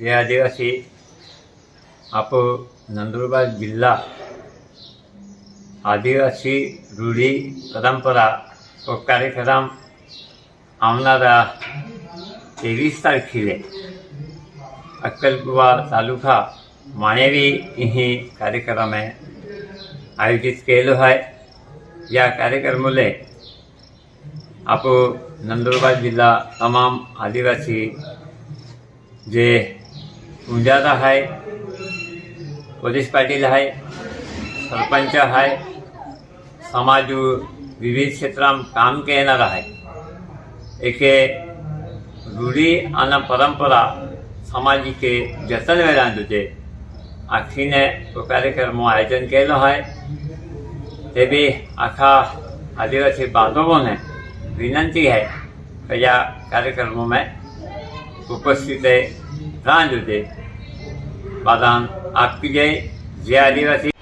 જે આદિવાસી આપણો નંદુરબાર જિલ્લા આદિવાસી રૂઢી પરંપરા તો કાર્યક્રમ આવનારા ત્રેવીસ તારીખે अक्कलकुवा तालुका माणेवी ही कार्यक्रम आहे आयोजित केलेलो आहे या कार्यक्रमाले आपण नंदुरबार जिल्हा तमाम आदिवासी जे गुंजारा है, पोलिस पाटिल है, सरपंच है, समाज विविध क्षेत्रात काम के है। एक रूढी आणि परंपरा समाज के जतन वेळान होते आखीने तो कार्यक्रम आयोजन के भी ते आखा आदिवासी बांधवों ने विनंती है कि यह कार्यक्रमों में उपस्थित સાંજ રીતે બાદામ આપી જાય જે આદિવાસી